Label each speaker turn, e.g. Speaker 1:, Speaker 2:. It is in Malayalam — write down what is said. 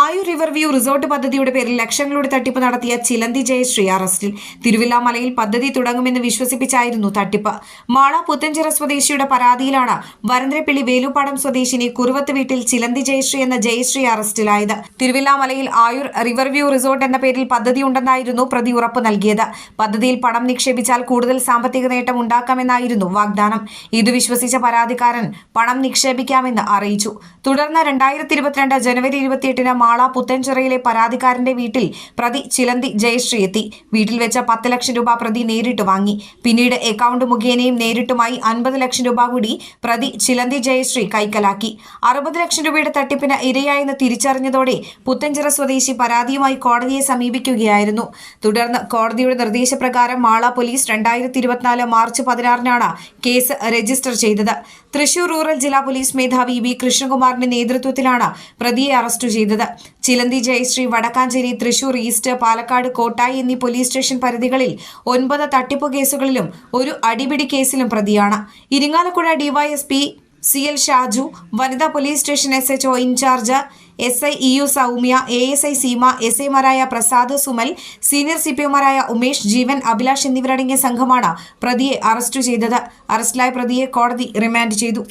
Speaker 1: ആയുർ റിവർ വ്യൂ റിസോർട്ട് പദ്ധതിയുടെ പേരിൽ ലക്ഷങ്ങളുടെ തട്ടിപ്പ് നടത്തിയ ചിലന്തി ജയശ്രീ അറസ്റ്റിൽ. തിരുവില്ലാമലയിൽ പദ്ധതി തുടങ്ങുമെന്ന് വിശ്വസിപ്പിച്ചായിരുന്നു തട്ടിപ്പ്. മാള പുത്തഞ്ചിറ സ്വദേശിയുടെ പരാതിയിലാണ് വരന്തരപ്പിള്ളി വേലുപ്പാടം സ്വദേശിനി കുറുവത്ത് വീട്ടിൽ ചിലന്തി ജയശ്രീ എന്ന ജയശ്രീ അറസ്റ്റിലായത്. തിരുവില്ലാമലയിൽ ആയുർ റിവർ വ്യൂ റിസോർട്ട് എന്ന പേരിൽ പദ്ധതി ഉണ്ടെന്നായിരുന്നു പ്രതി ഉറപ്പ് നൽകിയത്. പദ്ധതിയിൽ പണം നിക്ഷേപിച്ചാൽ കൂടുതൽ സാമ്പത്തിക നേട്ടം ഉണ്ടാക്കാമെന്നായിരുന്നു വാഗ്ദാനം. ഇത് വിശ്വസിച്ച പരാതിക്കാരൻ പണം നിക്ഷേപിക്കാമെന്ന് അറിയിച്ചു. തുടർന്ന് രണ്ടായിരത്തി ഇരുപത്തിരണ്ട് ജനുവരി ഇരുപത്തിയെട്ടിന് മാള പുത്തൻചിറയിലെ പരാതിക്കാരന്റെ വീട്ടിൽ പ്രതി ചിലന്തി ജയശ്രീ എത്തി. വീട്ടിൽ വെച്ച പത്ത് ലക്ഷം രൂപ പ്രതി നേരിട്ട് വാങ്ങി. പിന്നീട് അക്കൗണ്ട് മുഖേനയും നേരിട്ടുമായി അൻപത് ലക്ഷം രൂപ കൂടി പ്രതി ചിലന്തി ജയശ്രീ കൈക്കലാക്കി. അറുപത് ലക്ഷം രൂപയുടെ തട്ടിപ്പിന് ഇരയായെന്ന് തിരിച്ചറിഞ്ഞതോടെ പുത്തഞ്ചിറ സ്വദേശി പരാതിയുമായി കോടതിയെ സമീപിക്കുകയായിരുന്നു. തുടർന്ന് കോടതിയുടെ നിർദ്ദേശപ്രകാരം മാള പോലീസ് രണ്ടായിരത്തി ഇരുപത്തിനാല് മാർച്ച് പതിനാറിനാണ് കേസ് രജിസ്റ്റർ ചെയ്തത്. തൃശൂർ റൂറൽ ജില്ലാ പോലീസ് മേധാവി വി കൃഷ്ണകുമാറിന്റെ നേതൃത്വത്തിലാണ് പ്രതിയെ അറസ്റ്റ് ചെയ്തത്. ചിലന്തി ജയശ്രീ വടക്കാഞ്ചേരി തൃശൂർ ഈസ്റ്റ് പാലക്കാട് കോട്ടായി എന്നീ പോലീസ് സ്റ്റേഷൻ പരിധികളിൽ ഒൻപത് തട്ടിപ്പ് കേസുകളിലും ഒരു അടിപിടി കേസിലും പ്രതിയാണ്. Irinjalakuda DYSP C L Shaju വനിതാ police station S HO incharge S I E U Soumya A S I Seema S ഐമാരായ Prasad Sumal senior C P ഒമാരായ Umesh Jeevan Abhilash എന്നിവരടങ്ങിയ സംഘമാണ് പ്രതിയെ അറസ്റ്റ് ചെയ്തത്. അറസ്റ്റിലായ പ്രതിയെ കോടതി റിമാൻഡ് ചെയ്തു.